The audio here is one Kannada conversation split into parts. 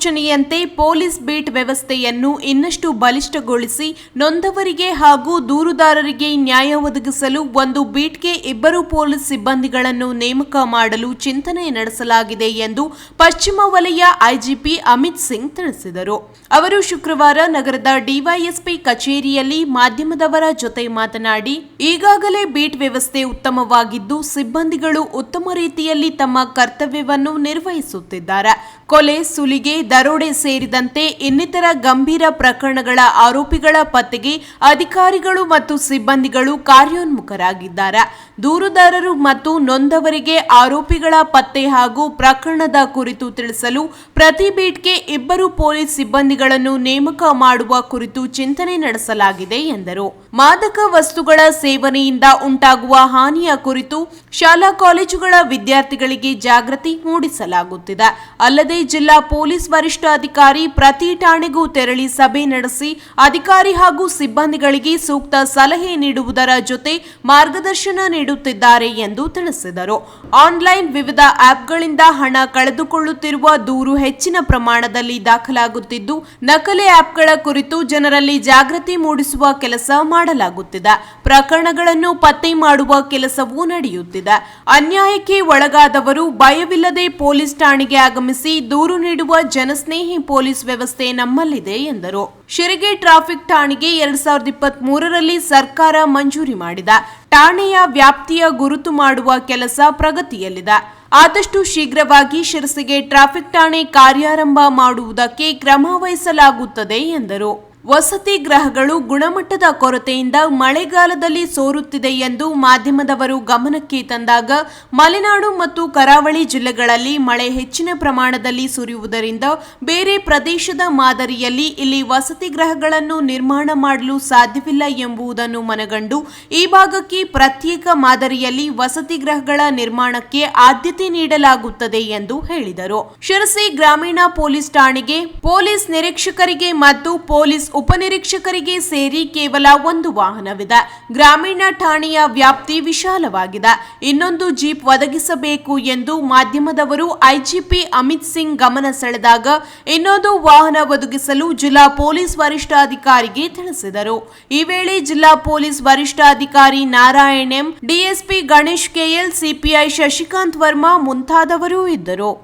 ಸೂಚನೆಯಂತೆ ಪೊಲೀಸ್ ಬೀಟ್ ವ್ಯವಸ್ಥೆಯನ್ನು ಇನ್ನಷ್ಟು ಬಲಿಷ್ಠಗೊಳಿಸಿ ನೊಂದವರಿಗೆ ಹಾಗೂ ದೂರುದಾರರಿಗೆ ನ್ಯಾಯ ಒದಗಿಸಲು ಒಂದು ಬೀಟ್ಗೆ ಇಬ್ಬರು ಪೊಲೀಸ್ ಸಿಬ್ಬಂದಿಗಳನ್ನು ನೇಮಕ ಮಾಡಲು ಚಿಂತನೆ ನಡೆಸಲಾಗಿದೆ ಎಂದು ಪಶ್ಚಿಮ ವಲಯ ಐಜಿಪಿ ಅಮಿತ್ ಸಿಂಗ್ ತಿಳಿಸಿದರು. ಅವರು ಶುಕ್ರವಾರ ನಗರದ ಡಿವೈಎಸ್ಪಿ ಕಚೇರಿಯಲ್ಲಿ ಮಾಧ್ಯಮದವರ ಜೊತೆ ಮಾತನಾಡಿ, ಈಗಾಗಲೇ ಬೀಟ್ ವ್ಯವಸ್ಥೆ ಉತ್ತಮವಾಗಿದ್ದು, ಸಿಬ್ಬಂದಿಗಳು ಉತ್ತಮ ರೀತಿಯಲ್ಲಿ ತಮ್ಮ ಕರ್ತವ್ಯವನ್ನು ನಿರ್ವಹಿಸುತ್ತಿದ್ದಾರೆ. ಕೊಲೆ, ಸುಲಿಗೆ, ದರೋಡೆ ಸೇರಿದಂತೆ ಇನ್ನಿತರ ಗಂಭೀರ ಪ್ರಕರಣಗಳ ಆರೋಪಿಗಳ ಪತ್ತೆಗೆ ಅಧಿಕಾರಿಗಳು ಮತ್ತು ಸಿಬ್ಬಂದಿಗಳು ಕಾರ್ಯೋನ್ಮುಖರಾಗಿದ್ದಾರೆ. ದೂರುದಾರರು ಮತ್ತು ನೊಂದವರಿಗೆ ಆರೋಪಿಗಳ ಪತ್ತೆ ಹಾಗೂ ಪ್ರಕರಣದ ಕುರಿತು ತಿಳಿಸಲು ಪ್ರತಿ ಬೀಟ್ಗೆ ಇಬ್ಬರು ಪೊಲೀಸ್ ಸಿಬ್ಬಂದಿಗಳನ್ನು ನೇಮಕ ಮಾಡುವ ಕುರಿತು ಚಿಂತನೆ ನಡೆಸಲಾಗಿದೆ ಎಂದರು. ಮಾದಕ ವಸ್ತುಗಳ ಸೇವನೆಯಿಂದ ಉಂಟಾಗುವ ಹಾನಿಯ ಕುರಿತು ಶಾಲಾ ಕಾಲೇಜುಗಳ ವಿದ್ಯಾರ್ಥಿಗಳಿಗೆ ಜಾಗೃತಿ ಮೂಡಿಸಲಾಗುತ್ತಿದೆ. ಅಲ್ಲದೆ ಜಿಲ್ಲಾ ಪೊಲೀಸ್ ವರಿಷ್ಠಾಧಿಕಾರಿ ಪ್ರತಿ ಠಾಣೆಗೂ ತೆರಳಿ ಸಭೆ ನಡೆಸಿ ಅಧಿಕಾರಿ ಹಾಗೂ ಸಿಬ್ಬಂದಿಗಳಿಗೆ ಸೂಕ್ತ ಸಲಹೆ ನೀಡುವುದರ ಜೊತೆ ಮಾರ್ಗದರ್ಶನ ನೀಡುತ್ತಿದ್ದಾರೆ ಎಂದು ತಿಳಿಸಿದರು. ಆನ್ಲೈನ್ ವಿವಿಧ ಆಪ್ಗಳಿಂದ ಹಣ ಕಳೆದುಕೊಳ್ಳುತ್ತಿರುವ ದೂರು ಹೆಚ್ಚಿನ ಪ್ರಮಾಣದಲ್ಲಿ ದಾಖಲಾಗುತ್ತಿದ್ದು, ನಕಲಿ ಆಪ್ಗಳ ಕುರಿತು ಜನರಲ್ಲಿ ಜಾಗೃತಿ ಮೂಡಿಸುವ ಕೆಲಸ ಮಾಡಲಾಗುತ್ತಿದೆ. ಪ್ರಕರಣಗಳನ್ನು ಪತ್ತೆ ಮಾಡುವ ಕೆಲಸವೂ ನಡೆಯುತ್ತಿದೆ. ಅನ್ಯಾಯಕ್ಕೆ ಒಳಗಾದವರು ಭಯವಿಲ್ಲದೆ ಪೊಲೀಸ್ ಠಾಣೆಗೆ ಆಗಮಿಸಿ ದೂರು ನೀಡುವ ಜನಸ್ನೇಹಿ ಪೊಲೀಸ್ ವ್ಯವಸ್ಥೆ ನಮ್ಮಲ್ಲಿದೆ ಎಂದರು. ಶಿರಗೆ ಟ್ರಾಫಿಕ್ ಠಾಣೆಗೆ ಎರಡ್ ಸಾವಿರದ ಇಪ್ಪತ್ತ್ ಮೂರರಲ್ಲಿ ಸರ್ಕಾರ ಮಂಜೂರಿ ಮಾಡಿದ. ಠಾಣೆಯ ವ್ಯಾಪ್ತಿಯ ಗುರುತು ಮಾಡುವ ಕೆಲಸ ಪ್ರಗತಿಯಲ್ಲಿದೆ. ಆದಷ್ಟು ಶೀಘ್ರವಾಗಿ ಶಿರಸಿಗೆ ಟ್ರಾಫಿಕ್ ಠಾಣೆ ಕಾರ್ಯಾರಂಭ ಮಾಡುವುದಕ್ಕೆ ಕ್ರಮ ವಹಿಸಲಾಗುತ್ತದೆ ಎಂದರು. ವಸತಿ ಗ್ರಹಗಳು ಗುಣಮಟ್ಟದ ಕೊರತೆಯಿಂದ ಮಳೆಗಾಲದಲ್ಲಿ ಸೋರುತ್ತಿದೆ ಎಂದು ಮಾಧ್ಯಮದವರು ಗಮನಕ್ಕೆ ತಂದಾಗ ಮಲೆನಾಡು ಮತ್ತು ಕರಾವಳಿ ಜಿಲ್ಲೆಗಳಲ್ಲಿ ಮಳೆ ಹೆಚ್ಚಿನ ಪ್ರಮಾಣದಲ್ಲಿ ಸುರಿಯುವುದರಿಂದ ಬೇರೆ ಪ್ರದೇಶದ ಮಾದರಿಯಲ್ಲಿ ಇಲ್ಲಿ ವಸತಿ ಗ್ರಹಗಳನ್ನು ನಿರ್ಮಾಣ ಮಾಡಲು ಸಾಧ್ಯವಿಲ್ಲ ಎಂಬುದನ್ನು ಮನಗಂಡು ಈ ಭಾಗಕ್ಕೆ ಪ್ರತ್ಯೇಕ ಮಾದರಿಯಲ್ಲಿ ವಸತಿ ಗ್ರಹಗಳ ನಿರ್ಮಾಣಕ್ಕೆ ಆದ್ಯತೆ ನೀಡಲಾಗುತ್ತದೆ ಎಂದು ಹೇಳಿದರು. ಶಿರಸಿ ಗ್ರಾಮೀಣ ಪೊಲೀಸ್ ಠಾಣೆಗೆ ಪೊಲೀಸ್ ನಿರೀಕ್ಷಕರಿಗೆ ಮತ್ತು ಪೊಲೀಸ್ ಉಪನಿರೀಕ್ಷಕರಿಗೆ ಸೇರಿ ಕೇವಲ ಒಂದು ವಾಹನವಿದೆ. ಗ್ರಾಮೀಣ ಠಾಣೆಯ ವ್ಯಾಪ್ತಿ ವಿಶಾಲವಾಗಿದೆ. ಇನ್ನೊಂದು ಜೀಪ್ ಒದಗಿಸಬೇಕು ಎಂದು ಮಾಧ್ಯಮದವರು ಐಜಿಪಿ ಅಮಿತ್ ಸಿಂಗ್ ಗಮನ ಸೆಳೆದಾಗ ಇನ್ನೊಂದು ವಾಹನ ಒದಗಿಸಲು ಜಿಲ್ಲಾ ಪೊಲೀಸ್ ವರಿಷ್ಠಾಧಿಕಾರಿಗೆ ತಿಳಿಸಿದರು. ಈ ವೇಳೆ ಜಿಲ್ಲಾ ಪೊಲೀಸ್ ವರಿಷ್ಠಾಧಿಕಾರಿ Narayan M, DSP Ganesh KL, CPI Shashikant Varma ಮುಂತಾದವರು ಇದ್ದರು.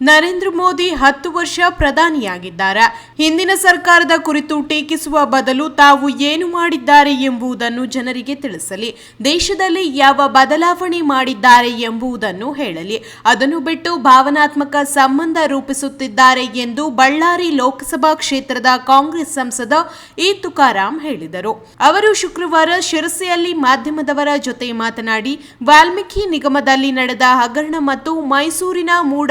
ನರೇಂದ್ರ ಮೋದಿ ಹತ್ತು ವರ್ಷ ಪ್ರಧಾನಿಯಾಗಿದ್ದಾರೆ. ಹಿಂದಿನ ಸರ್ಕಾರದ ಕುರಿತು ಟೀಕಿಸುವ ಬದಲು ತಾವು ಏನು ಮಾಡಿದ್ದಾರೆ ಎಂಬುದನ್ನು ಜನರಿಗೆ ತಿಳಿಸಲಿ. ದೇಶದಲ್ಲಿ ಯಾವ ಬದಲಾವಣೆ ಮಾಡಿದ್ದಾರೆ ಎಂಬುದನ್ನು ಹೇಳಲಿ. ಅದನ್ನು ಬಿಟ್ಟು ಭಾವನಾತ್ಮಕ ಸಂಬಂಧ ರೂಪಿಸುತ್ತಿದ್ದಾರೆ ಎಂದು ಬಳ್ಳಾರಿ ಲೋಕಸಭಾ ಕ್ಷೇತ್ರದ ಕಾಂಗ್ರೆಸ್ ಸಂಸದ ಇ ತುಕಾರಾಂ ಹೇಳಿದರು. ಅವರು ಶುಕ್ರವಾರ ಶಿರಸಿಯಲ್ಲಿ ಮಾಧ್ಯಮದವರ ಜೊತೆ ಮಾತನಾಡಿ, ವಾಲ್ಮೀಕಿ ನಿಗಮದಲ್ಲಿ ನಡೆದ ಹಗರಣ ಮತ್ತು ಮೈಸೂರಿನ ಮೂಡ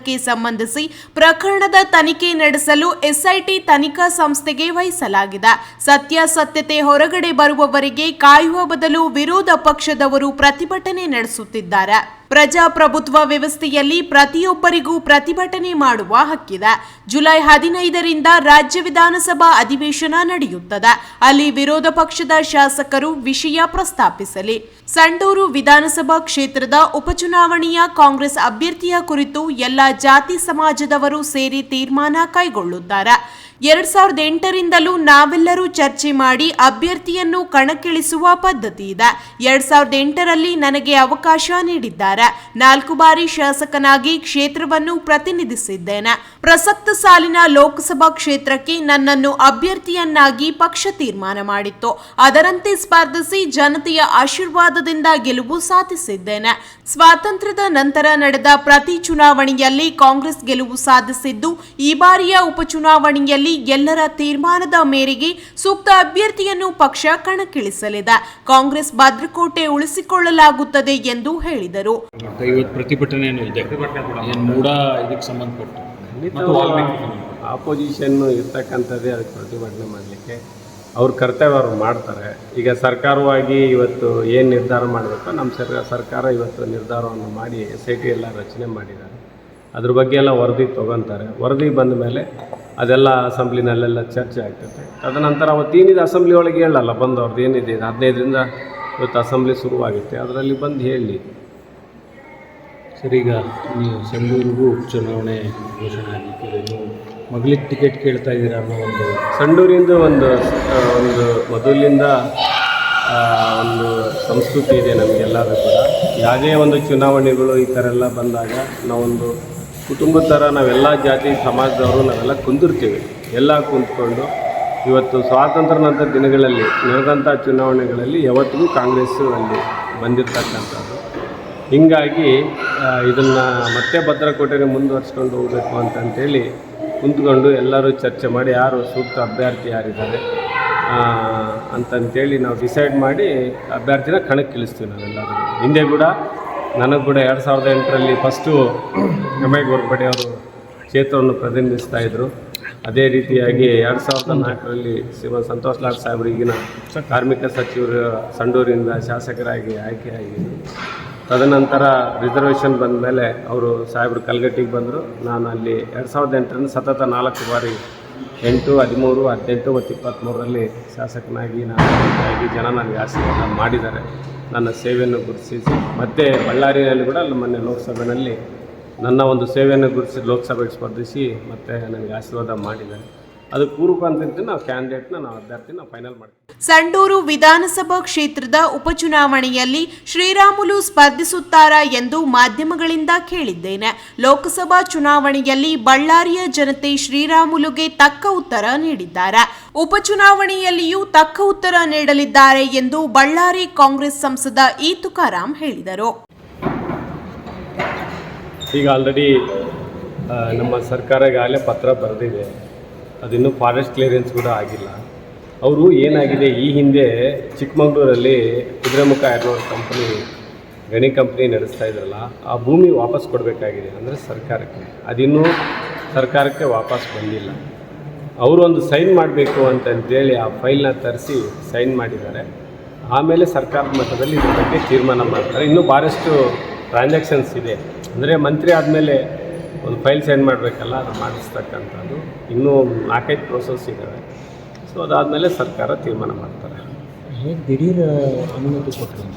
ಹಗರಣಕ್ಕೆ ಸಂಬಂಧಿಸಿ ಪ್ರಕರಣದ ತನಿಖೆ ನಡೆಸಲು ಎಸ್ಐಟಿ ತನಿಖಾ ಸಂಸ್ಥೆಗೆ ವಹಿಸಲಾಗಿದೆ. ಸತ್ಯಾಸತ್ಯತೆ ಹೊರಗಡೆ ಬರುವವರೆಗೆ ಕಾಯುವ ಬದಲು ವಿರೋಧ ಪಕ್ಷದವರು ಪ್ರತಿಭಟನೆ ನಡೆಸುತ್ತಿದ್ದಾರೆ. ಪ್ರಜಾಪ್ರಭುತ್ವ ವ್ಯವಸ್ಥೆಯಲ್ಲಿ ಪ್ರತಿಯೊಬ್ಬರಿಗೂ ಪ್ರತಿಭಟನೆ ಮಾಡುವ ಹಕ್ಕಿದೆ. ಜುಲೈ ಹದಿನೈದರಿಂದ ರಾಜ್ಯ ವಿಧಾನಸಭಾ ಅಧಿವೇಶನ ನಡೆಯುತ್ತದೆ. ಅಲ್ಲಿ ವಿರೋಧ ಪಕ್ಷದ ಶಾಸಕರು ವಿಷಯ ಪ್ರಸ್ತಾಪಿಸಲಿ. ಸಂಡೂರು ವಿಧಾನಸಭಾ ಕ್ಷೇತ್ರದ ಉಪಚುನಾವಣೆಯ ಕಾಂಗ್ರೆಸ್ ಅಭ್ಯರ್ಥಿಯ ಕುರಿತು ಎಲ್ಲ ಜಾತಿ ಸಮಾಜದವರು ಸೇರಿ ತೀರ್ಮಾನ ಕೈಗೊಳ್ಳುತ್ತಾರೆ. ಎರಡ್ ಸಾವಿರದ ಎಂಟರಿಂದಲೂ ನಾವೆಲ್ಲರೂ ಚರ್ಚೆ ಮಾಡಿ ಅಭ್ಯರ್ಥಿಯನ್ನು ಕಣಕ್ಕಿಳಿಸುವ ಪದ್ಧತಿ ಇದೆ. ಎರಡ್ ಸಾವಿರದ ಎಂಟರಲ್ಲಿ ನನಗೆ ಅವಕಾಶ ನೀಡಿದ್ದಾರೆ. ನಾಲ್ಕು ಬಾರಿ ಶಾಸಕನಾಗಿ ಕ್ಷೇತ್ರವನ್ನು ಪ್ರತಿನಿಧಿಸಿದ್ದೇನೆ. ಪ್ರಸಕ್ತ ಸಾಲಿನ ಲೋಕಸಭಾ ಕ್ಷೇತ್ರಕ್ಕೆ ನನ್ನನ್ನು ಅಭ್ಯರ್ಥಿಯನ್ನಾಗಿ ಪಕ್ಷ ತೀರ್ಮಾನ ಮಾಡಿತ್ತು. ಅದರಂತೆ ಸ್ಪರ್ಧಿಸಿ ಜನತೆಯ ಆಶೀರ್ವಾದದಿಂದ ಗೆಲುವು ಸಾಧಿಸಿದ್ದೇನೆ. ಸ್ವಾತಂತ್ರ್ಯದ ನಂತರ ನಡೆದ ಪ್ರತಿ ಚುನಾವಣೆಯಲ್ಲಿ ಕಾಂಗ್ರೆಸ್ ಗೆಲುವು ಸಾಧಿಸಿದ್ದು ಈ ಬಾರಿಯ ಉಪಚುನಾವಣೆಯಲ್ಲಿ ಎಲ್ಲರ ತೀರ್ಮಾನದ ಮೇರೆಗೆ ಸೂಕ್ತ ಅಭ್ಯರ್ಥಿಯನ್ನು ಪಕ್ಷ ಕಣಕ್ಕಿಳಿಸಲಿದೆ. ಕಾಂಗ್ರೆಸ್ ಭದ್ರಕೋಟೆ ಉಳಿಸಿಕೊಳ್ಳಲಾಗುತ್ತದೆ ಎಂದು ಹೇಳಿದರು. ಆಪೋಸಿಷನ್ ಇರ್ತಕ್ಕಂಥದ್ದೇ ಅದಕ್ಕೆ ಪ್ರತಿಭಟನೆ ಮಾಡಲಿಕ್ಕೆ. ಅವ್ರ ಕರ್ತವ್ಯ ಅವ್ರು ಮಾಡ್ತಾರೆ. ಈಗ ಸರ್ಕಾರವಾಗಿ ಇವತ್ತು ಏನು ನಿರ್ಧಾರ ಮಾಡಬೇಕು ನಮ್ಮ ಸರ್ಕಾರ ಸರ್ಕಾರ ಇವತ್ತು ನಿರ್ಧಾರವನ್ನು ಮಾಡಿ ಎಸ್ ಐ ಟಿ ಎಲ್ಲ ರಚನೆ ಮಾಡಿದ್ದಾರೆ. ಅದ್ರ ಬಗ್ಗೆ ಎಲ್ಲ ವರದಿ ತೊಗೊತಾರೆ. ವರದಿ ಬಂದ ಮೇಲೆ ಅದೆಲ್ಲ ಅಸೆಂಬ್ಲಿನಲ್ಲೆಲ್ಲ ಚರ್ಚೆ ಆಗ್ತೈತೆ ತದನಂತರ ಅವತ್ತೇನಿದೆ ಅಸೆಂಬ್ಲಿ ಒಳಗೆ ಹೇಳಲ್ಲ ಬಂದು ಅವ್ರದ್ದು ಏನಿದೆ ಹದಿನೈದರಿಂದ ಇವತ್ತು ಅಸೆಂಬ್ಲಿ ಶುರುವಾಗುತ್ತೆ. ಅದರಲ್ಲಿ ಬಂದು ಹೇಳಿ. ಸರ್, ಈಗ ನೀವು ಸಂಡೂರಿಗೂ ಉಪಚುನಾವಣೆ ಘೋಷಣೆ ನೀವು ಮಗಳಿಗೆ ಟಿಕೆಟ್ ಕೇಳ್ತಾ ಇದ್ದೀರಾ ಅನ್ನೋ ಒಂದು ಸಂಡೂರಿಂದ ಒಂದು ಒಂದು ಮೊದಲಿಂದ ಒಂದು ಸಂಸ್ಕೃತಿ ಇದೆ ನಮಗೆಲ್ಲರೂ ಕೂಡ. ಯಾವುದೇ ಒಂದು ಚುನಾವಣೆಗಳು ಈ ಥರ ಎಲ್ಲ ಬಂದಾಗ ನಾವೊಂದು ಕುಟುಂಬದ ಥರ ನಾವೆಲ್ಲ ಜಾತಿ, ಸಮಾಜದವರು ನಾವೆಲ್ಲ ಕುಂದಿರ್ತೀವಿ. ಎಲ್ಲ ಕುಂತ್ಕೊಂಡು ಇವತ್ತು ಸ್ವಾತಂತ್ರ್ಯ ನಂತರ ದಿನಗಳಲ್ಲಿ ನಡೆದಂಥ ಚುನಾವಣೆಗಳಲ್ಲಿ ಯಾವತ್ತಿಗೂ ಕಾಂಗ್ರೆಸ್ಸು ಅಲ್ಲಿ ಬಂದಿರತಕ್ಕಂಥದ್ದು. ಹೀಗಾಗಿ ಇದನ್ನು ಮತ್ತೆ ಭದ್ರಕೋಟೆಗೆ ಮುಂದುವರ್ಸ್ಕೊಂಡು ಹೋಗಬೇಕು ಅಂತಂತೇಳಿ ಕುಂತ್ಕೊಂಡು ಎಲ್ಲರೂ ಚರ್ಚೆ ಮಾಡಿ ಯಾರು ಸೂಕ್ತ ಅಭ್ಯರ್ಥಿ ಯಾರಿದ್ದಾರೆ ಅಂತಂತೇಳಿ ನಾವು ಡಿಸೈಡ್ ಮಾಡಿ ಅಭ್ಯರ್ಥಿನ ಕಣಕ್ಕೆ ಇಳಿಸ್ತೀವಿ ನಾವೆಲ್ಲರೂ. ಹಿಂದೆ ಕೂಡ, ನನಗೆ ಕೂಡ ಎರಡು ಸಾವಿರದ ಎಂಟರಲ್ಲಿ ಫಸ್ಟು ಎಂ ಪಡೆ ಅವರು ಕ್ಷೇತ್ರವನ್ನು ಪ್ರತಿನಿಧಿಸ್ತಾ ಇದ್ದರು ಅದೇ ರೀತಿಯಾಗಿ ಎರಡು ಸಾವಿರದ ನಾಲ್ಕರಲ್ಲಿ ಶ್ರೀಮಂತ ಸಂತೋಷ್ ಲಾಡ್ ಈಗಿನ ಕಾರ್ಮಿಕ ಸಚಿವರು ಸಂಡೂರಿಂದ ಶಾಸಕರಾಗಿ ಆಯ್ಕೆಯಾಗಿದ್ದರು ತದನಂತರ ರಿಸರ್ವೇಷನ್ ಬಂದ ಮೇಲೆ ಅವರು ಸಾಹೇಬರು ಕಲ್ಗಟ್ಟಿಗೆ ಬಂದರು. ನಾನು ಅಲ್ಲಿ ಎರಡು ಸಾವಿರದ ಎಂಟರಿಂದ ಸತತ ನಾಲ್ಕು ಬಾರಿ, ಎಂಟು, ಹದಿಮೂರು, ಹದಿನೆಂಟು ಮತ್ತು ಇಪ್ಪತ್ತ್ಮೂರರಲ್ಲಿ ಶಾಸಕನಾಗಿ ನಾನು ಜನ ನನಗೆ ಆಶೀರ್ವಾದ ಮಾಡಿದ್ದಾರೆ. ನನ್ನ ಸೇವೆಯನ್ನು ಗುರುತಿಸಿ, ಮತ್ತು ಬಳ್ಳಾರಿಯಲ್ಲಿ ಕೂಡ ಅಲ್ಲಿ ಮೊನ್ನೆ ಲೋಕಸಭೆಯಲ್ಲಿ ನನ್ನ ಒಂದು ಸೇವೆಯನ್ನು ಗುರುತಿಸಿ, ಲೋಕಸಭೆಗೆ ಸ್ಪರ್ಧಿಸಿ ಮತ್ತು ನನಗೆ ಆಶೀರ್ವಾದ ಮಾಡಿದ್ದಾರೆ. ಅದು ಪೂರ್ವಕ ಅಂತ ನಾವು ಕ್ಯಾಂಡಿಡೇಟ್ನ ನಾವು ಅಭ್ಯರ್ಥಿನ ಫೈನಲ್ ಮಾಡ್ತೀವಿ. ಸಂಡೂರು ವಿಧಾನಸಭಾ ಕ್ಷೇತ್ರದ ಉಪಚುನಾವಣೆಯಲ್ಲಿ ಶ್ರೀರಾಮುಲು ಸ್ಪರ್ಧಿಸುತ್ತಾರಾ ಎಂದು ಮಾಧ್ಯಮಗಳಿಂದ ಕೇಳಿದ್ದೇನೆ. ಲೋಕಸಭಾ ಚುನಾವಣೆಯಲ್ಲಿ ಬಳ್ಳಾರಿಯ ಜನತೆ ಶ್ರೀರಾಮುಲುಗೆ ತಕ್ಕ ಉತ್ತರ ನೀಡಿದ್ದಾರೆ. ಉಪಚುನಾವಣೆಯಲ್ಲಿಯೂ ತಕ್ಕ ಉತ್ತರ ನೀಡಲಿದ್ದಾರೆ ಎಂದು ಬಳ್ಳಾರಿ ಕಾಂಗ್ರೆಸ್ ಸಂಸದ ಇ ತುಕಾರಾಂ ಹೇಳಿದರು. ಈಗ ಆಲ್ರೆಡಿ ನಮ್ಮ ಸರ್ಕಾರ ಈಗಾಗಲೇ ಪತ್ರ ಬರೆದಿದೆ. ಅದಿನ್ನೂ ಫಾರೆಸ್ಟ್ ಕ್ಲಿಯರೆನ್ಸ್ ಕೂಡ ಆಗಿಲ್ಲ. ಅವರು ಏನಾಗಿದೆ, ಈ ಹಿಂದೆ ಚಿಕ್ಕಮಗಳೂರಲ್ಲಿ ಕುದುರೆಮುಖ ಏರ್ನೋಡ್ ಕಂಪ್ನಿ ಗಣಿ ಕಂಪ್ನಿ ನಡೆಸ್ತಾ ಇದ್ರಲ್ಲ, ಆ ಭೂಮಿ ವಾಪಸ್ ಕೊಡಬೇಕಾಗಿದೆ ಅಂದರೆ ಸರ್ಕಾರಕ್ಕೆ. ಅದಿನ್ನೂ ಸರ್ಕಾರಕ್ಕೆ ವಾಪಸ್ ಬಂದಿಲ್ಲ. ಅವರು ಒಂದು ಸೈನ್ ಮಾಡಬೇಕು ಅಂತಂತೇಳಿ ಆ ಫೈಲ್ನ ತರಿಸಿ ಸೈನ್ ಮಾಡಿದ್ದಾರೆ. ಆಮೇಲೆ ಸರ್ಕಾರದ ಮಟ್ಟದಲ್ಲಿ ಇದ್ರ ಬಗ್ಗೆ ತೀರ್ಮಾನ ಮಾಡ್ತಾರೆ. ಇನ್ನೂ ಭಾಳಷ್ಟು ಟ್ರಾನ್ಸಾಕ್ಷನ್ಸ್ ಇದೆ. ಅಂದರೆ ಮಂತ್ರಿ ಆದಮೇಲೆ ಒಂದು ಫೈಲ್ ಸೈನ್ ಮಾಡಬೇಕಲ್ಲ ಅದು ಮಾಡಿಸ್ತಕ್ಕಂಥದ್ದು. ಇನ್ನೂ ನಾಲ್ಕೈದು ಪ್ರೋಸೆಸ್ ಇದ್ದಾವೆ ಸೊ ಅದಾದಮೇಲೆ ಸರ್ಕಾರ ತೀರ್ಮಾನ ಮಾಡ್ತಾರೆ. ಹೇಗೆ ದಿಢೀರ್ ಅನುಮತಿ ಕೊಟ್ಟರು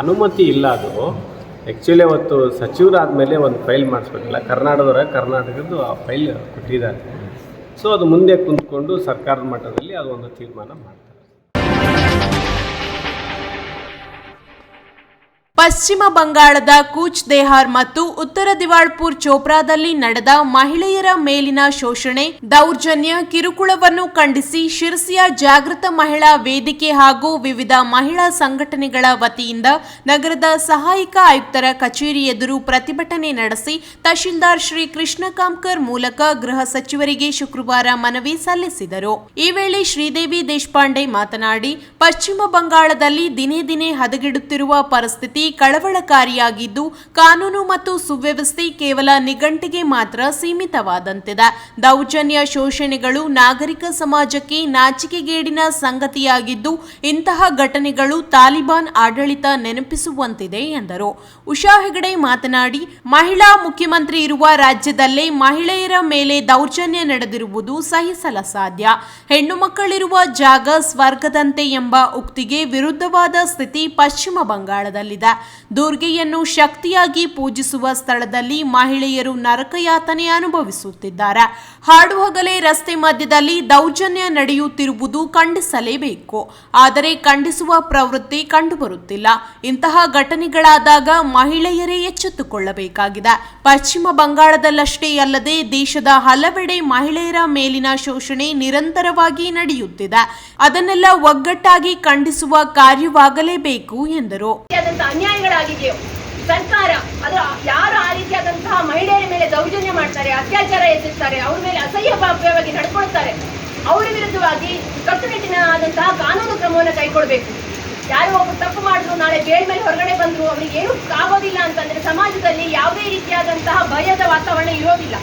ಅನುಮತಿ ಇಲ್ಲ ಅದು. ಆ್ಯಕ್ಚುಲಿ ಅವತ್ತು ಸಚಿವರಾದಮೇಲೆ ಒಂದು ಫೈಲ್ ಮಾಡಿಸ್ಬೇಕಲ್ಲ ಕರ್ನಾಟಕದವರ ಕರ್ನಾಟಕದ್ದು ಆ ಫೈಲ್ ಕೊಟ್ಟಿದ್ದಾರೆ. ಸೊ ಅದು ಮುಂದೆ ಕುಂತ್ಕೊಂಡು ಸರ್ಕಾರದ ಮಟ್ಟದಲ್ಲಿ ಅದು ಒಂದು ತೀರ್ಮಾನ ಮಾಡ್ತಾರೆ. ಪಶ್ಚಿಮ ಬಂಗಾಳದ ಕೂಚ್ ದೇಹಾರ್ ಮತ್ತು ಉತ್ತರ ದಿವಾಳ್ಪುರ್ ಚೋಪ್ರಾದಲ್ಲಿ ನಡೆದ ಮಹಿಳೆಯರ ಮೇಲಿನ ಶೋಷಣೆ, ದೌರ್ಜನ್ಯ, ಕಿರುಕುಳವನ್ನು ಖಂಡಿಸಿ ಶಿರಸಿಯ ಜಾಗೃತ ಮಹಿಳಾ ವೇದಿಕೆ ಹಾಗೂ ವಿವಿಧ ಮಹಿಳಾ ಸಂಘಟನೆಗಳ ವತಿಯಿಂದ ನಗರದ ಸಹಾಯಕ ಆಯುಕ್ತರ ಕಚೇರಿ ಎದುರು ಪ್ರತಿಭಟನೆ ನಡೆಸಿ ತಹಶೀಲ್ದಾರ್ ಶ್ರೀ ಕೃಷ್ಣ ಕಾಮ್ಕರ್ ಮೂಲಕ ಗೃಹ ಸಚಿವರಿಗೆ ಶುಕ್ರವಾರ ಮನವಿ ಸಲ್ಲಿಸಿದರು. ಈ ವೇಳೆ ಶ್ರೀದೇವಿ ದೇಶಪಾಂಡೆ ಮಾತನಾಡಿ, ಪಶ್ಚಿಮ ಬಂಗಾಳದಲ್ಲಿ ದಿನೇ ದಿನೇ ಹದಗೆಡುತ್ತಿರುವ ಪರಿಸ್ಥಿತಿ ಕಳವಳಕಾರಿಯಾಗಿದ್ದು, ಕಾನೂನು ಮತ್ತು ಸುವ್ಯವಸ್ಥೆ ಕೇವಲ ನಿಘಂಟಿಗೆ ಮಾತ್ರ ಸೀಮಿತವಾದಂತಿದೆ. ದೌರ್ಜನ್ಯ ಶೋಷಣೆಗಳು ನಾಗರಿಕ ಸಮಾಜಕ್ಕೆ ನಾಚಿಕೆಗೇಡಿನ ಸಂಗತಿಯಾಗಿದ್ದು, ಇಂತಹ ಘಟನೆಗಳು ತಾಲಿಬಾನ್ ಆಡಳಿತ ನೆನಪಿಸುವಂತಿದೆ ಎಂದರು. ಉಷಾ ಹೆಗಡೆ ಮಾತನಾಡಿ, ಮಹಿಳಾ ಮುಖ್ಯಮಂತ್ರಿ ಇರುವ ರಾಜ್ಯದಲ್ಲೇ ಮಹಿಳೆಯರ ಮೇಲೆ ದೌರ್ಜನ್ಯ ನಡೆದಿರುವುದು ಸಹಿಸಲ ಸಾಧ್ಯ ಹೆಣ್ಣು ಮಕ್ಕಳಿರುವ ಜಾಗ ಸ್ವರ್ಗದಂತೆ ಎಂಬ ಉಕ್ತಿಗೆ ವಿರುದ್ಧವಾದ ಸ್ಥಿತಿ ಪಶ್ಚಿಮ ಬಂಗಾಳದಲ್ಲಿದೆ. ದುರ್ಗೆಯನ್ನು ಶಕ್ತಿಯಾಗಿ ಪೂಜಿಸುವ ಸ್ಥಳದಲ್ಲಿ ಮಹಿಳೆಯರು ನರಕಯಾತನೆ ಅನುಭವಿಸುತ್ತಿದ್ದಾರೆ. ಹಾಡುವಾಗಲೇ ರಸ್ತೆ ಮಧ್ಯದಲ್ಲಿ ದೌರ್ಜನ್ಯ ನಡೆಯುತ್ತಿರುವುದು ಖಂಡಿಸಲೇಬೇಕು. ಆದರೆ ಖಂಡಿಸುವ ಪ್ರವೃತ್ತಿ ಕಂಡುಬರುತ್ತಿಲ್ಲ. ಇಂತಹ ಘಟನೆಗಳಾದಾಗ ಮಹಿಳೆಯರೇ ಎಚ್ಚೆತ್ತುಕೊಳ್ಳಬೇಕಾಗಿದೆ. ಪಶ್ಚಿಮ ಬಂಗಾಳದಲ್ಲಷ್ಟೇ ಅಲ್ಲದೆ ದೇಶದ ಹಲವೆಡೆ ಮಹಿಳೆಯರ ಮೇಲಿನ ಶೋಷಣೆ ನಿರಂತರವಾಗಿ ನಡೆಯುತ್ತಿದೆ. ಅದನ್ನೆಲ್ಲ ಒಗ್ಗಟ್ಟಾಗಿ ಖಂಡಿಸುವ ಕಾರ್ಯವಾಗಲೇಬೇಕು ಎಂದರು. ಅನ್ಯಾಯಗಳಾಗಿದೆಯೋ? ಸರ್ಕಾರ ಅದು ಯಾರು ಆ ರೀತಿಯಾದಂತಹ ಮಹಿಳೆಯರ ಮೇಲೆ ದೌರ್ಜನ್ಯ ಮಾಡ್ತಾರೆ, ಅತ್ಯಾಚಾರ ಎಸಗ್ತಾರೆ ಅವ್ರ ಮೇಲೆ ಅಸಹ್ಯ ಭಾವ್ಯವಾಗಿ ನಡ್ಕೊಳ್ತಾರೆ, ಅವರ ವಿರುದ್ಧವಾಗಿ ಕಟ್ಟುನಿಟ್ಟಿನ ಆದಂತಹ ಕಾನೂನು ಕ್ರಮವನ್ನು ಕೈಗೊಳ್ಬೇಕು ಯಾರೋ ಒಬ್ರು ತಪ್ಪು ಮಾಡಿದ್ರು, ನಾಳೆ ಬೇಳ್ ಮೇಲೆ ಹೊರಗಡೆ ಬಂದ್ರು, ಅವ್ರಿಗೆ ಏನು ಆಗೋದಿಲ್ಲ ಅಂತಂದ್ರೆ ಸಮಾಜದಲ್ಲಿ ಯಾವುದೇ ರೀತಿಯಾದಂತಹ ಭಯದ ವಾತಾವರಣ ಇರೋದಿಲ್ಲ.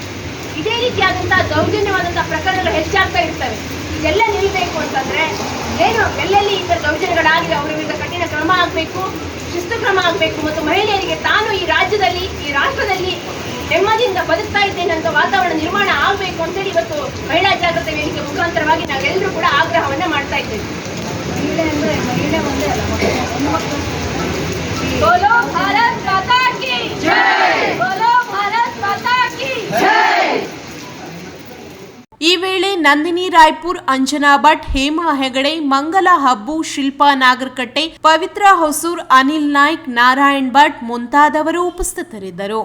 ಇದೇ ರೀತಿಯಾದಂತಹ ದೌರ್ಜನ್ಯವಾದಂತಹ ಪ್ರಕರಣಗಳು ಹೆಚ್ಚಾಗ್ತಾ ಇರ್ತವೆ. ಇದೆಲ್ಲ ನಿಲ್ಲಬೇಕು ಅಂತಂದ್ರೆ ಏನು, ಎಲ್ಲೆಲ್ಲಿ ಈ ಥರ ದೌರ್ಜನ್ಯಗಳಾಗಿದೆ ಅವರ ವಿರುದ್ಧ ಕಠಿಣ ಕ್ರಮ ಆಗಬೇಕು ಶಿಸ್ತು ಕ್ರಮ ಆಗಬೇಕು ಮತ್ತು ಮಹಿಳೆಯರಿಗೆ ತಾನು ಈ ರಾಜ್ಯದಲ್ಲಿ ಈ ರಾಷ್ಟ್ರದಲ್ಲಿ ನೆಮ್ಮದಿಯಿಂದ ಬದುಕ್ತಾ ಇದ್ದೇನೆ ಅಂತ ವಾತಾವರಣ ನಿರ್ಮಾಣ ಆಗಬೇಕು ಅಂತೇಳಿ ಇವತ್ತು ಮಹಿಳಾ ಜಾಗೃತಿ ವೇದಿಕೆ ಮುಖಾಂತರವಾಗಿ ನಾವೆಲ್ಲರೂ ಕೂಡ ಆಗ್ರಹವನ್ನ ಮಾಡ್ತಾ ಇದ್ದೇವೆ. ಮಹಿಳೆ ಅಂದ್ರೆ ಮಹಿಳೆ ಒಂದೇ ಅಲ್ಲ ಭಾರತ್ ಮಾತಾ ಜೈ! ಭಾರತ್ ಮಾತಾ ಜೈ! ಈ ವೇಳೆ ನಂದಿನಿ ರಾಯ್ಪುರ್, ಅಂಜನಾ ಭಟ್, ಹೇಮಾ ಹೆಗಡೆ, ಮಂಗಲ ಹಬ್ಬು, ಶಿಲ್ಪಾ ನಾಗರಕಟ್ಟೆ, ಪವಿತ್ರ ಹೊಸೂರ್, ಅನಿಲ್ ನಾಯ್ಕ್, ನಾರಾಯಣ್ ಭಟ್ ಮುಂತಾದವರು ಉಪಸ್ಥಿತರಿದ್ದರು.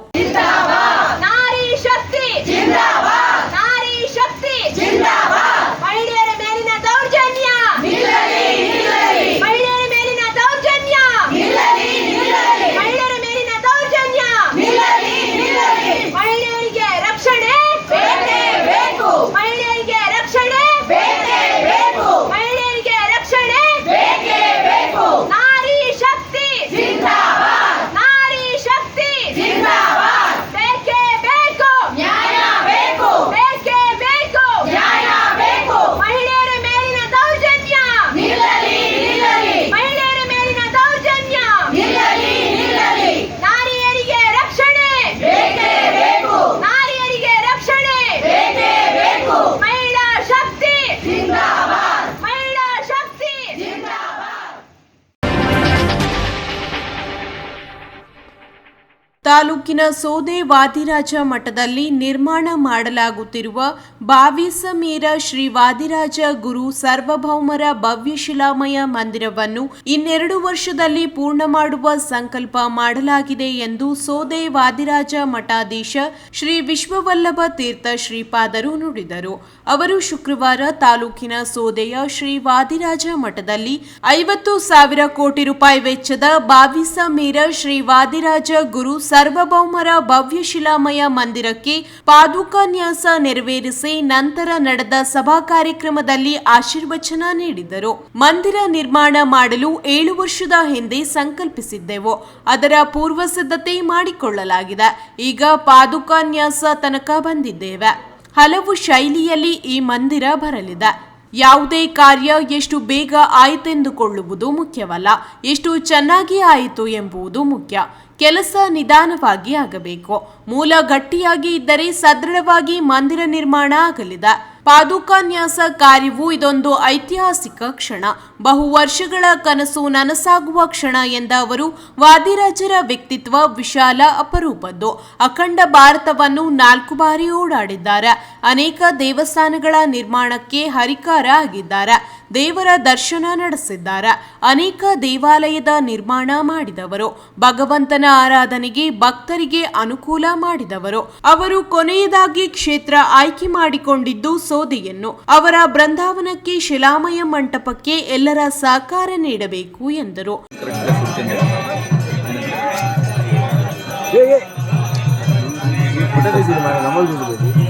ತಾಲೂಕಿನ ಸೋದೆ ವಾದಿರಾಜ ಮಠದಲ್ಲಿ ನಿರ್ಮಾಣ ಮಾಡಲಾಗುತ್ತಿರುವ ಬಾವಿಸಮೇರ ಶ್ರೀ ವಾದಿರಾಜ ಗುರು ಸಾರ್ವಭೌಮರ ಭವ್ಯ ಶಿಲಾಮಯ ಮಂದಿರವನ್ನು ಇನ್ನೆರಡು ವರ್ಷದಲ್ಲಿ ಪೂರ್ಣ ಮಾಡುವ ಸಂಕಲ್ಪ ಮಾಡಲಾಗಿದೆ ಎಂದು ಸೋದೆ ವಾದಿರಾಜ ಮಠಾಧೀಶ ಶ್ರೀ ವಿಶ್ವವಲ್ಲಭ ತೀರ್ಥ ಶ್ರೀಪಾದರು ನುಡಿದರು. ಅವರು ಶುಕ್ರವಾರ ತಾಲೂಕಿನ ಸೋದೆಯ ಶ್ರೀ ವಾದಿರಾಜ ಮಠದಲ್ಲಿ ಐವತ್ತು ಸಾವಿರ ಕೋಟಿ ರೂಪಾಯಿ ವೆಚ್ಚದ ಬಾವಿಸಮೀರ ಶ್ರೀ ವಾದಿರಾಜ ಗುರು ಸಾರ್ವಭೌಮರ ಭವ್ಯ ಶಿಲಾಮಯ ಮಂದಿರಕ್ಕೆ ಪಾದುಕಾನ್ಯಾಸ ನೆರವೇರಿಸಿ ನಂತರ ನಡೆದ ಸಭಾ ಕಾರ್ಯಕ್ರಮದಲ್ಲಿ ಆಶೀರ್ವಚನ ನೀಡಿದರು. ಮಂದಿರ ನಿರ್ಮಾಣ ಮಾಡಲು ಏಳು ವರ್ಷದ ಹಿಂದೆ ಸಂಕಲ್ಪಿಸಿದ್ದೆವು. ಅದರ ಪೂರ್ವ ಸಿದ್ಧತೆ ಮಾಡಿಕೊಳ್ಳಲಾಗಿದೆ. ಈಗ ಪಾದುಕಾನ್ಯಾಸ ತನಕ ಬಂದಿದ್ದೇವೆ. ಹಲವು ಶೈಲಿಯಲ್ಲಿ ಈ ಮಂದಿರ ಬರಲಿದೆ. ಯಾವುದೇ ಕಾರ್ಯ ಎಷ್ಟು ಬೇಗ ಆಯಿತೆಂದುಕೊಳ್ಳುವುದು ಮುಖ್ಯವಲ್ಲ, ಎಷ್ಟು ಚೆನ್ನಾಗಿ ಆಯಿತು ಎಂಬುದು ಮುಖ್ಯ. ಕೆಲಸ ನಿಧಾನವಾಗಿ ಆಗಬೇಕು. ಮೂಲ ಗಟ್ಟಿಯಾಗಿ ಇದ್ದರೆ ಸದೃಢವಾಗಿ ಮಂದಿರ ನಿರ್ಮಾಣ ಆಗಲಿದೆ. ಪಾದುಕಾನ್ಯಾಸ ಕಾರ್ಯವು ಇದೊಂದು ಐತಿಹಾಸಿಕ ಕ್ಷಣ. ಬಹು ವರ್ಷಗಳ ಕನಸು ನನಸಾಗುವ ಕ್ಷಣ ಎಂದ ಅವರು, ವಾದಿರಾಜರ ವ್ಯಕ್ತಿತ್ವ ವಿಶಾಲ ಅಪರೂಪದ್ದು. ಅಖಂಡ ಭಾರತವನ್ನು ನಾಲ್ಕು ಬಾರಿ ಓಡಾಡಿದ್ದಾರೆ. ಅನೇಕ ದೇವಸ್ಥಾನಗಳ ನಿರ್ಮಾಣಕ್ಕೆ ಹರಿಕಾರ ಆಗಿದ್ದಾರೆ ದೇವರ ದರ್ಶನ ನಡೆಸಿದ್ದಾರೆ. ಅನೇಕ ದೇವಾಲಯದ ನಿರ್ಮಾಣ ಮಾಡಿದವರು, ಭಗವಂತನ ಆರಾಧನೆಗೆ ಭಕ್ತರಿಗೆ ಅನುಕೂಲ ಮಾಡಿದವರು. ಅವರು ಕೊನೆಯದಾಗಿ ಕ್ಷೇತ್ರ ಆಯ್ಕೆ ಮಾಡಿಕೊಂಡಿದ್ದು ಸೋದೆಯನ್ನು. ಅವರ ಬೃಂದಾವನಕ್ಕೆ ಶಿಲಾಮಯ ಮಂಟಪಕ್ಕೆ ಎಲ್ಲರ ಸಹಕಾರ ನೀಡಬೇಕು ಎಂದರು. ಬಳ್ಳಾರಿ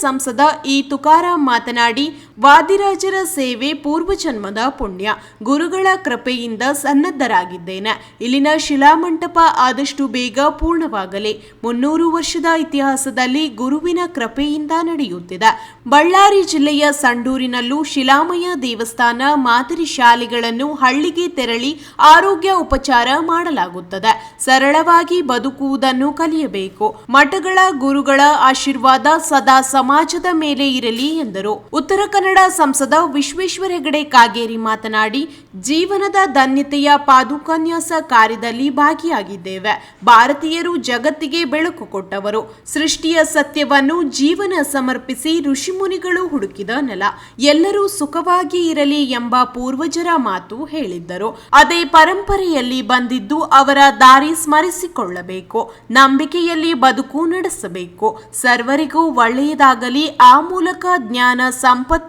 ಸಂಸದ ಇ ತುಕಾರಾಂ ಮಾತನಾಡಿ ವಾದಿರಾಜರ ಸೇವೆ ಪೂರ್ವಜನ್ಮದ ಪುಣ್ಯ. ಗುರುಗಳ ಕೃಪೆಯಿಂದ ಸನ್ನದ್ಧರಾಗಿದ್ದೇನೆ. ಇಲ್ಲಿನ ಶಿಲಾಮಂಟಪ ಆದಷ್ಟು ಬೇಗ ಪೂರ್ಣವಾಗಲಿ. ಮುನ್ನೂರು ವರ್ಷದ ಇತಿಹಾಸದಲ್ಲಿ ಗುರುವಿನ ಕೃಪೆಯಿಂದ ನಡೆಯುತ್ತಿದೆ. ಬಳ್ಳಾರಿ ಜಿಲ್ಲೆಯ ಸಂಡೂರಿನಲ್ಲೂ ಶಿಲಾಮಯ ದೇವಸ್ಥಾನ ಮಾದರಿ ಶಾಲೆಗಳನ್ನು ಹಳ್ಳಿಗೆ ತೆರಳಿ ಆರೋಗ್ಯ ಉಪಚಾರ ಮಾಡಲಾಗುತ್ತದೆ. ಸರಳವಾಗಿ ಬದುಕುವುದನ್ನು ಕಲಿಯಬೇಕು. ಮಠಗಳ ಗುರುಗಳ ಆಶೀರ್ವಾದ ಸದಾ ಸಮಾಜದ ಮೇಲೆ ಇರಲಿ ಎಂದರು. ಉತ್ತರ ಕನ್ನಡ ಸಂಸದ ವಿಶ್ವೇಶ್ವರ ಹೆಗಡೆ ಕಾಗೇರಿ ಮಾತನಾಡಿ, ಜೀವನದ ಧನ್ಯತೆಯ ಪಾದುಕನ್ಯಾಸ ಕಾರ್ಯದಲ್ಲಿ ಭಾಗಿಯಾಗಿದ್ದೇವೆ. ಭಾರತೀಯರು ಜಗತ್ತಿಗೆ ಬೆಳಕು ಕೊಟ್ಟವರು. ಸೃಷ್ಟಿಯ ಸತ್ಯವನ್ನು ಜೀವನ ಸಮರ್ಪಿಸಿ ಋಷಿಮುನಿಗಳು ಹುಡುಕಿದ ನೆಲ. ಎಲ್ಲರೂ ಸುಖವಾಗಿ ಇರಲಿ ಎಂಬ ಪೂರ್ವಜರ ಮಾತು ಹೇಳಿದ್ದರು. ಅದೇ ಪರಂಪರೆಯಲ್ಲಿ ಬಂದಿದ್ದು ಅವರ ದಾರಿ ಸ್ಮರಿಸಿಕೊಳ್ಳಬೇಕು. ನಂಬಿಕೆಯಲ್ಲಿ ಬದುಕು ನಡೆಸಬೇಕು. ಸರ್ವರಿಗೂ ಒಳ್ಳೆಯದಾಗಲಿ. ಆ ಮೂಲಕ ಜ್ಞಾನ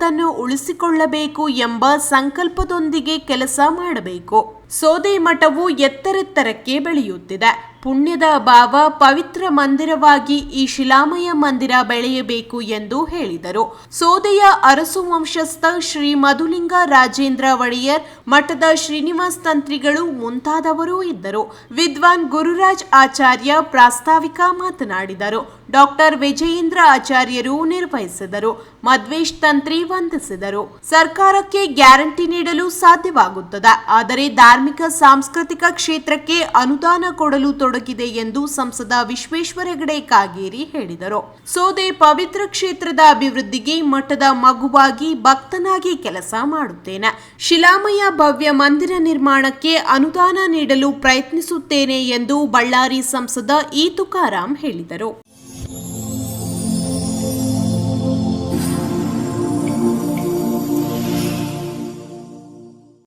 ಸಂಪತ್ತನ್ನು ಉಳಿಸಿಕೊಳ್ಳಬೇಕು ಎಂಬ ಸಂಕಲ್ಪದೊಂದಿಗೆ ಕೆಲಸ ಮಾಡಬೇಕು. ಸೋದೆ ಮಠವು ಎತ್ತರೆತ್ತರಕ್ಕೆ ಬೆಳೆಯುತ್ತಿದೆ. ಪುಣ್ಯದ ಭಾವ ಪವಿತ್ರ ಮಂದಿರವಾಗಿ ಈ ಶಿಲಾಮಯ ಮಂದಿರ ಬೆಳೆಯಬೇಕು ಎಂದು ಹೇಳಿದರು. ಸೋದೆಯ ಅರಸು ವಂಶಸ್ಥ ಶ್ರೀ ಮಧುಲಿಂಗ ರಾಜೇಂದ್ರ ಒಡೆಯರ್ ಮಠದ ಶ್ರೀನಿವಾಸ್ ತಂತ್ರಿಗಳು ಮುಂತಾದವರು ಇದ್ದರು. ವಿದ್ವಾನ್ ಗುರುರಾಜ್ ಆಚಾರ್ಯ ಪ್ರಾಸ್ತಾವಿಕ ಮಾತನಾಡಿದರು. ಡಾಕ್ಟರ್ ವಿಜಯೇಂದ್ರ ಆಚಾರ್ಯರು ನಿರ್ವಹಿಸಿದರು. ಮಧ್ವೇಶ್ ತಂತ್ರಿ ವಂದಿಸಿದರು. ಸರ್ಕಾರಕ್ಕೆ ಗ್ಯಾರಂಟಿ ನೀಡಲು ಸಾಧ್ಯವಾಗುತ್ತದೆ. ಆದರೆ ಧಾರ್ಮಿಕ, ಸಾಂಸ್ಕೃತಿಕ ಕ್ಷೇತ್ರಕ್ಕೆ ಅನುದಾನ ಕೊಡಲು ಎಂದು ಸಂಸದ ವಿಶ್ವೇಶ್ವರ ಹೆಗಡೆ ಕಾಗೇರಿ ಹೇಳಿದರು. ಸೋದೆ ಪವಿತ್ರ ಕ್ಷೇತ್ರದ ಅಭಿವೃದ್ಧಿಗೆ ಮಠದ ಮಗುವಾಗಿ ಭಕ್ತನಾಗಿ ಕೆಲಸ ಮಾಡುತ್ತೇನೆ. ಶಿಲಾಮಯ ಭವ್ಯ ಮಂದಿರ ನಿರ್ಮಾಣಕ್ಕೆ ಅನುದಾನ ನೀಡಲು ಪ್ರಯತ್ನಿಸುತ್ತೇನೆ ಎಂದು ಬಳ್ಳಾರಿ ಸಂಸದ ಈ ತುಕಾರಾಂ ಹೇಳಿದರು.